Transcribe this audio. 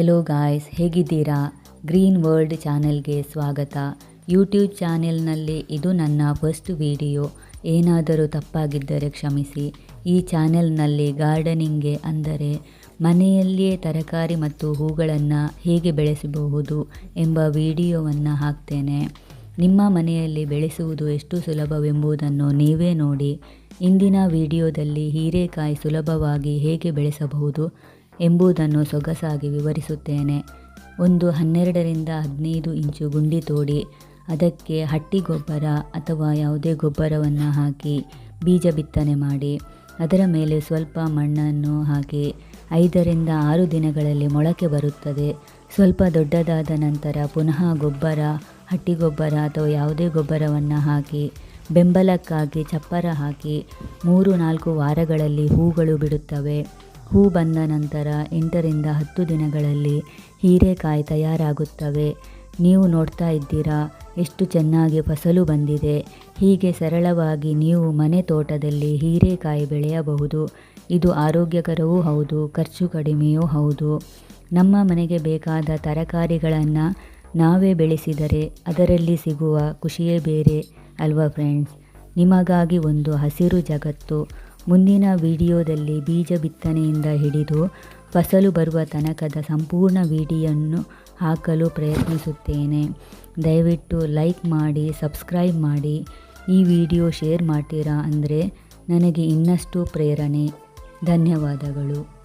Hello guys ಹೇಗಿದ್ದೀರಾ? Green world ಚಾನೆಲ್ಗೆ ಸ್ವಾಗತ. ಯೂಟ್ಯೂಬ್ ಚಾನೆಲ್ನಲ್ಲಿ ಇದು ನನ್ನ ಫಸ್ಟ್ ವಿಡಿಯೋ ಏನಾದರೂ ತಪ್ಪಾಗಿದ್ದರೆ ಕ್ಷಮಿಸಿ. ಈ ಚಾನೆಲ್ನಲ್ಲಿ ಗಾರ್ಡನಿಂಗ್ಗೆ ಅಂದರೆ ಮನೆಯಲ್ಲಿಯೇ ತರಕಾರಿ ಮತ್ತು ಹೂಗಳನ್ನು ಹೇಗೆ ಬೆಳೆಸಬಹುದು ಎಂಬ ವಿಡಿಯೋವನ್ನು ಹಾಕ್ತೇನೆ. ನಿಮ್ಮ ಮನೆಯಲ್ಲಿ ಬೆಳೆಸುವುದು ಎಷ್ಟು ಸುಲಭವೆಂಬುದನ್ನು ನೀವೇ ನೋಡಿ. ಇಂದಿನ ವಿಡಿಯೋದಲ್ಲಿ ಹೀರೆಕಾಯಿ ಸುಲಭವಾಗಿ ಹೇಗೆ ಬೆಳೆಸಬಹುದು? ಎಂಬುದನ್ನು ಸೊಗಸಾಗಿ ವಿವರಿಸುತ್ತೇನೆ. ಒಂದು ಹನ್ನೆರಡರಿಂದ ಹದಿನೈದು ಇಂಚು ಗುಂಡಿ ತೋಡಿ, ಅದಕ್ಕೆ ಹಟ್ಟಿ ಗೊಬ್ಬರ ಅಥವಾ ಯಾವುದೇ ಗೊಬ್ಬರವನ್ನು ಹಾಕಿ ಬೀಜ ಬಿತ್ತನೆ ಮಾಡಿ, ಅದರ ಮೇಲೆ ಸ್ವಲ್ಪ ಮಣ್ಣನ್ನು ಹಾಕಿ ಐದರಿಂದ ಆರು ದಿನಗಳಲ್ಲಿ ಮೊಳಕೆ ಬರುತ್ತದೆ. ಸ್ವಲ್ಪ ದೊಡ್ಡದಾದ ನಂತರ ಪುನಃ ಗೊಬ್ಬರ, ಹಟ್ಟಿ ಗೊಬ್ಬರ ಅಥವಾ ಯಾವುದೇ ಗೊಬ್ಬರವನ್ನು ಹಾಕಿ, ಬೆಂಬಲಕ್ಕಾಗಿ ಚಪ್ಪರ ಹಾಕಿ ಮೂರು ನಾಲ್ಕು ವಾರಗಳಲ್ಲಿ ಹೂಗಳು ಬಿಡುತ್ತವೆ. ಹೂ ಬಂದ ನಂತರ ಎಂಟರಿಂದ ಹತ್ತು ದಿನಗಳಲ್ಲಿ ಹೀರೆಕಾಯಿ ತಯಾರಾಗುತ್ತವೆ. ನೀವು ನೋಡ್ತಾ ಇದ್ದೀರಾ, ಎಷ್ಟು ಚೆನ್ನಾಗಿ ಫಸಲು ಬಂದಿದೆ. ಹೀಗೆ ಸರಳವಾಗಿ ನೀವು ಮನೆ ತೋಟದಲ್ಲಿ ಹೀರೆಕಾಯಿ ಬೆಳೆಯಬಹುದು. ಇದು ಆರೋಗ್ಯಕರವೂ ಹೌದು, ಖರ್ಚು ಕಡಿಮೆಯೂ ಹೌದು. ನಮ್ಮ ಮನೆಗೆ ಬೇಕಾದ ತರಕಾರಿಗಳನ್ನು ನಾವೇ ಬೆಳೆಸಿದರೆ ಅದರಲ್ಲಿ ಸಿಗುವ ಖುಷಿಯೇ ಬೇರೆ ಅಲ್ವಾ ಫ್ರೆಂಡ್ಸ್ ನಿಮಗಾಗಿ ಒಂದು ಹಸಿರು ಜಗತ್ತು ಮುಂದಿನ ವಿಡಿಯೋದಲ್ಲಿ ಬೀಜ ಬಿತ್ತನೆಯಿಂದ ಹಿಡಿದು ಫಸಲು ಬರುವ ತನಕದ ಸಂಪೂರ್ಣ ವಿಡಿಯನ್ನು ಹಾಕಲು ಪ್ರಯತ್ನಿಸುತ್ತೇನೆ. ದಯವಿಟ್ಟು ಲೈಕ್ ಮಾಡಿ, ಸಬ್ಸ್ಕ್ರೈಬ್ ಮಾಡಿ, ಈ ವಿಡಿಯೋ ಶೇರ್ ಮಾಡ್ತೀರಾ ಅಂದರೆ ನನಗೆ ಇನ್ನಷ್ಟು ಪ್ರೇರಣೆ. ಧನ್ಯವಾದಗಳು.